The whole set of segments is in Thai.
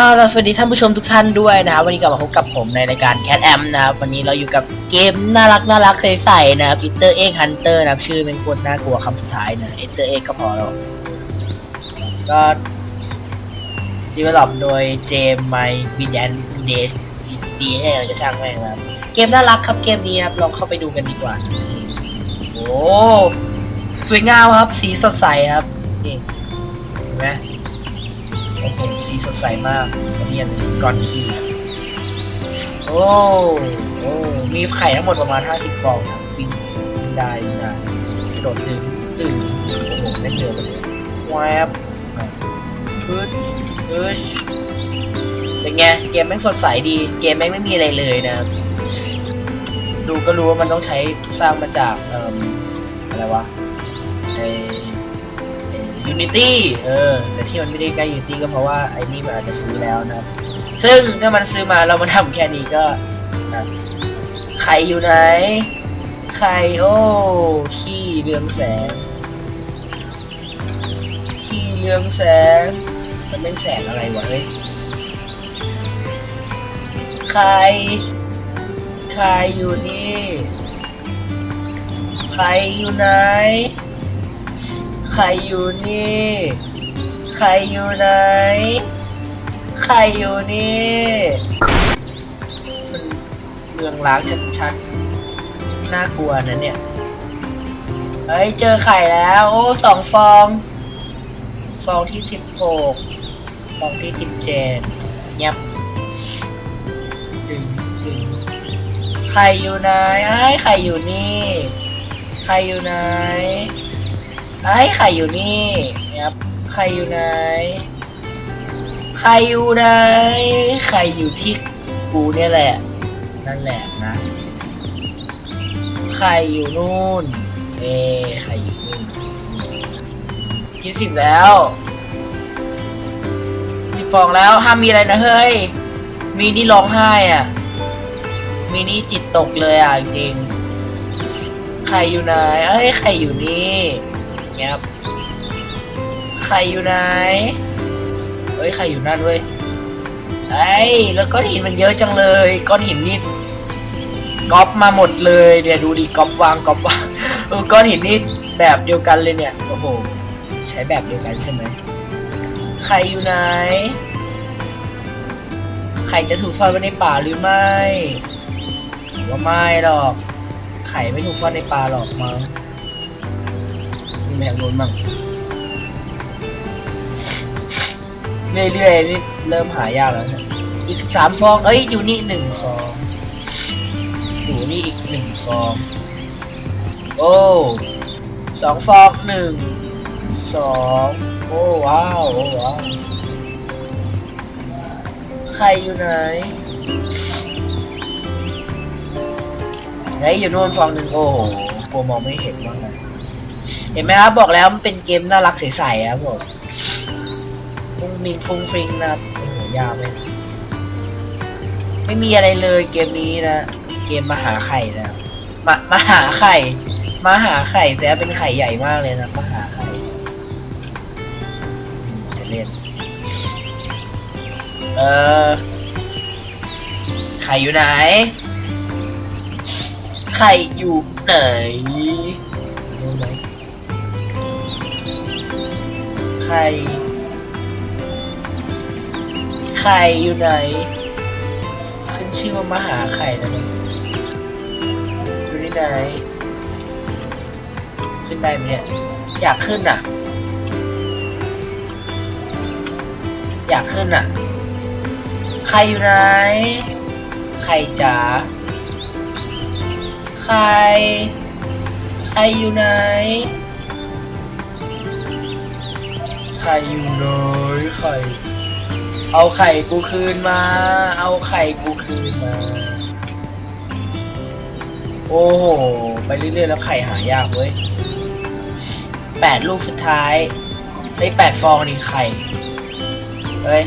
อ้าวสวัสดีท่านผู้ชมทุกท่านด้วยนะครับวันนี้กลับมาพบกับผมในรายการ Cat Am นะครับวันนี้เราอยู่กับเกมน่ารักน่ารักใสๆนะครับ Easter Egg Hunter นะครับชื่อเป็นโคตรน่ากลัวคำสุดท้ายนะ Easter Egg ก็พอแล้วก็ดีเวลลอปโดยเจมไมบินยันบิเดสดีให้อะไรก็ช่างแม่งนะครับเกมน่ารักครับเกมนี้ครับลองเข้าไปดูกันดีกว่า โอ้สวยงามครับสีสดใสครับนี่เห็นไหม โอ้โหสีสดใสมากเนียนก้อนขี้โอ้โอ้มีไข่ทั้งหมดประมาณ 50 ฟองบวิ่งวิ่งได้วิ่งได้กระโดดดึงดึงโอ้โหเล่นเรือไปเลยแวบพึดพึดเป็นไง เกมแม่งสดใสดี เกมแม่งไม่มีอะไรเลยนะ ดูก็รู้ว่ามันต้องใช้สร้างมาจาก เอ่อ อะไรวะไอ Unity เออ แต่ที่มันไม่ได้ใกล้ Unity ก็เพราะว่าไอ้นี่มันอาจจะซื้อแล้วนะครับ ซึ่งถ้ามันซื้อมาเรามาทำแค่นี้ก็นะใครอยู่ไหน ใครโอ้ขี้เรืองแสง ขี้เรืองแสง มันเป็นแสงอะไรวะเฮ้ยใคร ใครอยู่นี่ ใครอยู่ไหน ใครอยู่นี่ ใครอยู่ไหน ใครอยู่นี่มันเมืองล้างชัดๆ น่ากลัวนะเนี่ย เฮ้ย เจอไข่แล้ว โอ้สองฟอง ฟองที่สิบหกฟองที่สิบเจ็ดเงียบดึงดึงใครอยู่ไหนไอ้ใครอยู่นี่ ใครอยู่ไหน ไอ้ใครอยู่นี่ครับใครอยู่ไหนใครอยู่ไหนใครอยู่ที่กูเนี่ยแหละ นั่นแหละนะใครอยู่นู่น เอ้ใครอยู่นู่นยี่สิบแล้วยี่สิบฟองแล้วห้ามมีอะไรนะเฮ้ย มีนี่ร้องไห้อะ มีนี่จิตตกเลยอะจริงๆใครอยู่ไหนเอ้ยใครอยู่นี่ เงี้ยครับใครอยู่ไหนเฮ้ยใครอยู่นั่นเว้ยไอ้ยแล้วก้อนหินมันเยอะจังเลยก้อนหินนี่ก๊อปมาหมดเลยเดี๋ยวดูดิก๊อปวางก๊อปวางเออก้อนหินนี่แบบเดียวกันเลยเนี่ยโอ้โหใช้แบบเดียวกันใช่ไหมใครอยู่ไหนใครจะถูกซ่อนไว้ในป่าหรือไม่ว่าไม่หรอก ไข่ไม่ถูกซ่อนในป่าหรอกมั้ง แมงมุมบ้างเรื่อยๆนี่เริ่มหายากแล้วนะอีกสามฟอง เอ้ย อยู่นี่หนึ่งฟองอยู่นี่อีกหนึ่งฟอง โอ้สองฟองหนึ่งสองโอ้ว้าวโอ้ว้าว ใครอยู่ไหนไหนอยู่นู่นฟองหนึ่งโอ้โหกลัวมองไม่เห็นมากเลย ห็นไหมครับบอกแล้วมันเป็นเกมน่ารักใสๆครับผมฟุ้งมิงฟุ้งฟิงนะครับโอ้โหยาวเลยไม่มีอะไรเลยเกมนี้นะ เกมมาหาไข่นะมามาหาไข่มาหาไข่แต่เป็นไข่ใหญ่มากเลยนะมาหาไข่จะเล่นเออไข่อยู่ไหน ไข่อยู่ไหนรู้ไหม ใครใครอยู่ไหน ขึ้นชื่อว่ามหาไข่นะเนี่ยอยู่ที่ไหน ขึ้นได้ไหมเนี่ย อยากขึ้นอะ อยากขึ้นอะใครอยู่ไหนใครจ๋าใครใครอยู่ไหน ไข่อยู่เลยไข่ เอาไข่กูคืนมา เอาไข่กูคืนมา โอ้โห ไปเรื่อยๆแล้วไข่หายากเว้ยแปดลูกสุดท้ายได้แปดฟองนี่ไข่ เฮ้ย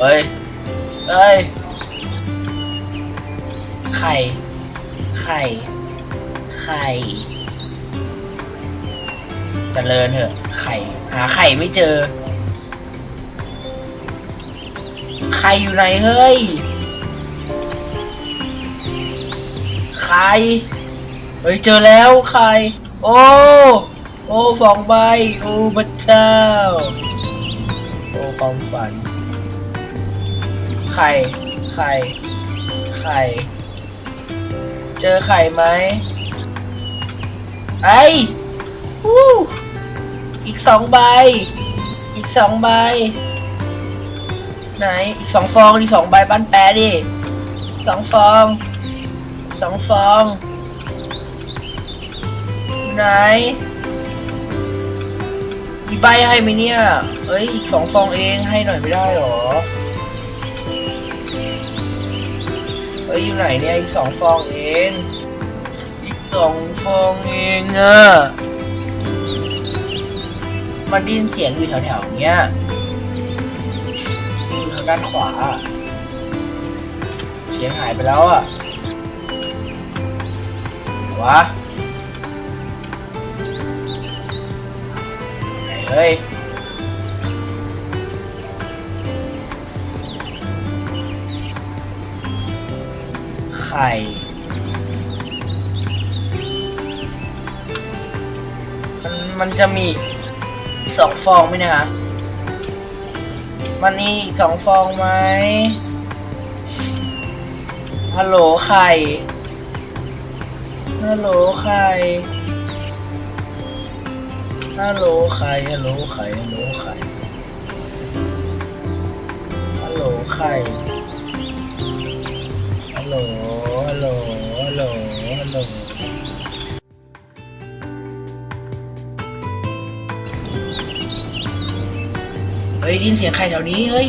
เฮ้ย เฮ้ย ไข่ ไข่ ไข่เจริญเถอะ ไข่ หาไข่ไม่เจอใครอยู่ไหนเฮ้ยใครเฮ้ยเจอแล้วใครโอ้ โอ้สองใบ โอ้พระเจ้า โอ้ความฝัน ไข่ ไข่ ไข่ เจอไข่ไหมไอ้วู้ อีกสองใบ อีกสองใบ ไหน อีกสองฟองดิสองใบบ้านแปรดิสองฟองสองฟอง ไหนมีใบให้ไหมเนี่ย เอ้ย อีกสองฟองเองให้หน่อยไม่ได้หรอ เอ้ยอยู่ไหนเนี่ย อีกสองฟองเอง อีกสองฟองเองอะ มันได้ยินเสียงอยู่แถวๆเนี้ยอยู่ทางด้านขวา เสียงหายไปแล้วอะวะไหนเฮ้ยไข่มันมันจะมี สองฟองไหมเนะฮะมันนี่อีกสองฟองไหมฮัลโหลไข่ฮัลโหลไข่ฮัลโหลไข่ฮัลโหลไข่ฮัลโหลไข่ฮัลโหลไข่ฮัลโหล ฮ้ยได้ยินเสียงใครแถวนี้เฮ้ย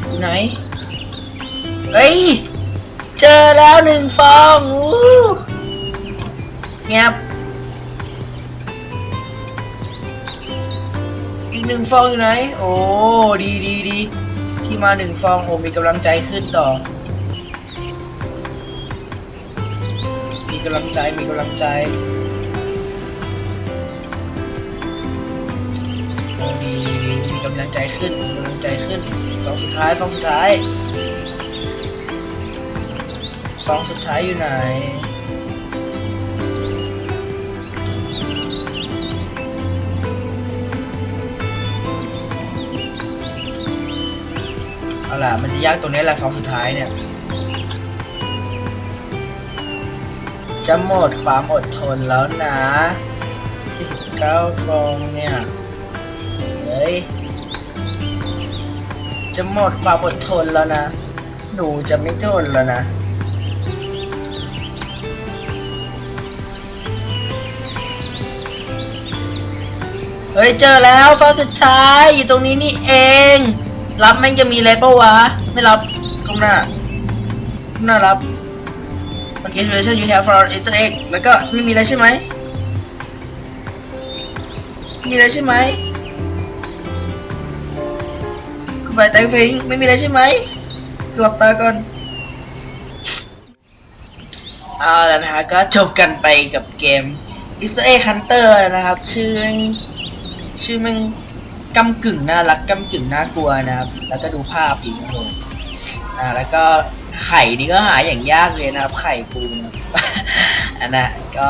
อยู่ไหนเฮ้ยเจอแล้วหนึ่งฟองอู้เงียบอีกหนึ่งฟองอยู่ไหน โอ้ ดีดีดี ที่มาหนึ่งฟองผมมีกำลังใจขึ้นต่อ มีกำลังใจ มีกำลังใจ ดีดีมีกำลังใจขึ้นกำลังใจขึ้นฟองสุดท้ายฟองสุดท้ายฟองสุดท้ายอยู่ไหนเอาล่ะมันจะยากตรงนี้แหละฟองสุดท้ายเนี่ยจะหมดความอดทนแล้วนะ49ฟองเนี่ย ย จะหมดความอดทนแล้วนะ หนูจะไม่ทนแล้วนะเฮ้ยเจอแล้วฟอสุดท้ายอยู่ตรงนี้นี่เอง รับแม่งจะมีอะไรปะวะ ไม่รับก้มหน้าก้มหน้ารับมัน calculation you have for enter x แล้วก็ไม่มีอะไรใช่ไหมมีอะไรใช่ไหม ไปแต่งเพลงไม่มีอะไรใช่ไหมหลับตาก่อนเอาแล้วนะฮะก็จบกันไปกับเกม Easter Egg Hunter นะครับ ชื่อแม่งชื่อแมันกำกึ่งน่ารักกำกึ่งน่ากลัวนะครับ แล้วก็ดูภาพอีกนะผมอ่าแล้วก็ไข่นี่ก็หาอย่างยากเลยนะครับ ไข่ปูนะอันนะก็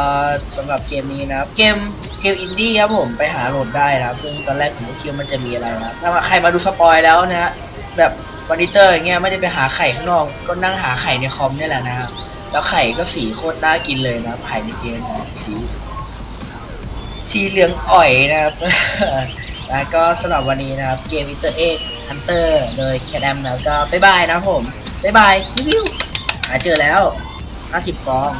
สำหรับเกมนี้นะครับเกม เกมอินดี้ครับผมไปหาโหลดได้นะครับซึ่งตอนแรกผมก็คิดว่ามันจะมีอะไรนะถ้าใครมาดูสปอยแล้วนะฮะแบบมอนิเตอร์อย่างเงี้ยไม่ได้ไปหาไข่ข้างนอกก็นั่งหาไข่ในคอมนี่แหละนะครับแล้วไข่ก็สีโคตรน่ากินเลยนะไข่ในเกมนะสีสีเหลืองอ่อยนะครับแล้วก็สำหรับวันนี้นะครับเกม Inter Egg Hunter โดย Cat Am แล้วก็บ๊ายบายนะผมบ๊ายบายวิวหาเจอแล้ว50ฟอง